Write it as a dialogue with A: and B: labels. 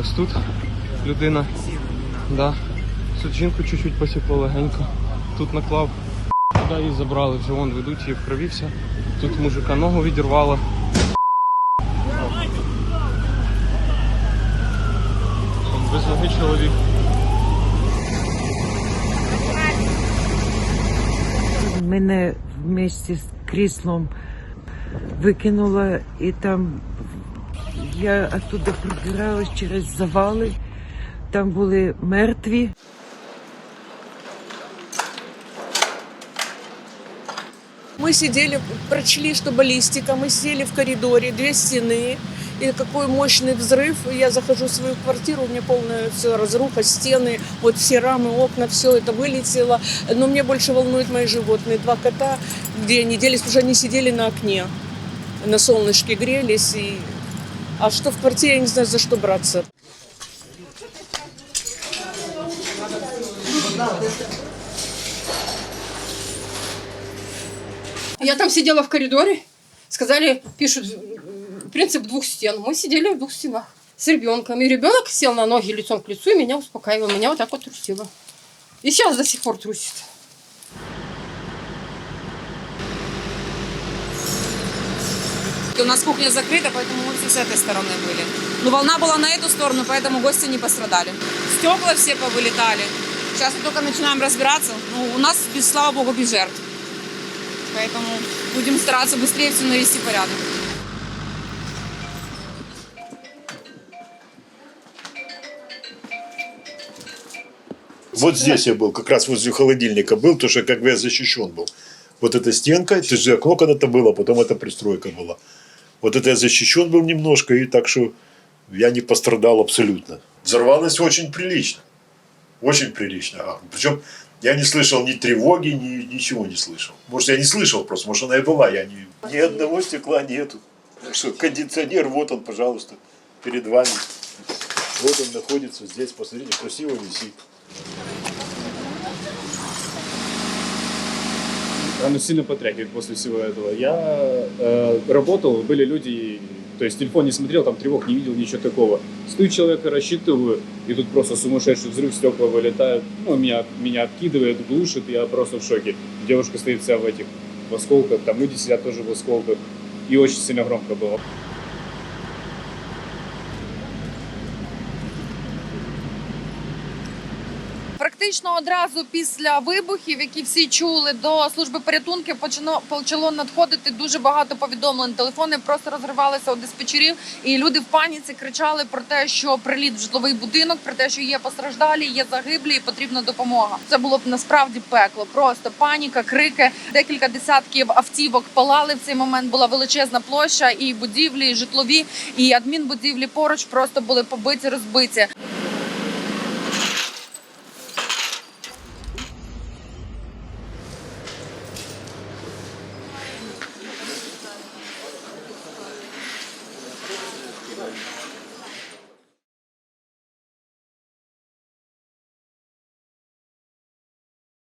A: Ось тут людина. Да. Тут жінку чуть-чуть посікло легенько. Тут наклав. Туди її забрали, вже вон ведуть її в. Тут мужика ногу відірвало. Без ноги чоловік.
B: Мене вместе з кріслом викинуло, і там я оттуда пробиралась через завали. Там були мертві.
C: Мы сидели, прочли, что баллистика, мы сидели в коридоре, две стены, и какой мощный взрыв. Я захожу в свою квартиру, у меня полная все разруха, стены, вот все рамы, окна, все это вылетело. Но мне больше волнуют мои животные. Два кота, где они делись, что они сидели на окне, на солнышке грелись. И... А что в квартире, я не знаю, за что браться.
D: Я там сидела в коридоре, сказали, пишут принцип двух стен. Мы сидели в двух стенах с ребенком. И ребенок сел на ноги лицом к лицу и меня успокаивал. Меня вот так вот трусило. И сейчас до сих пор трусит.
E: У нас кухня закрыта, поэтому мы все с этой стороны были. Но волна была на эту сторону, поэтому гости не пострадали. Стекла все повылетали. Сейчас мы только начинаем разбираться. Ну, у нас, без, слава богу, без жертв. Поэтому будем стараться быстрее все навести порядок.
F: Вот здесь я был, как раз возле холодильника был, то что как бы я защищен был. Вот эта стенка, это же окно когда-то было, потом эта пристройка была. Вот это я защищен был немножко, и так что я не пострадал абсолютно. Взорвалось очень прилично. Очень прилично. А, Причем я не слышал ни тревоги, ни ничего не слышал. Может, я не слышал просто, может, она и была. Я не... Ни одного стекла нету. Так что кондиционер, вот он, пожалуйста, перед вами. Вот он находится здесь, посмотрите, красиво висит.
G: Оно сильно потряхивает после всего этого. Я э, работал, были люди, то есть телефон не смотрел, там тревог не видел, ничего такого. Стою человека, рассчитываю, и тут просто сумасшедший взрыв, стекла вылетают. Ну, меня, меня откидывает, глушит, я просто в шоке. Девушка стоит вся в этих в осколках, там люди сидят тоже в осколках. И очень сильно громко было.
H: Практично одразу після вибухів, які всі чули, до служби порятунки почало, почало надходити дуже багато повідомлень. Телефони просто розривалися у диспетчерів, і люди в паніці кричали про те, що приліт в житловий будинок, про те, що є постраждалі, є загиблі, і потрібна допомога. Це було б насправді пекло. Просто паніка, крики. Декілька десятків автівок палали в цей момент. Була величезна площа, і будівлі, і житлові, і адмінбудівлі поруч просто були побиті, розбиті.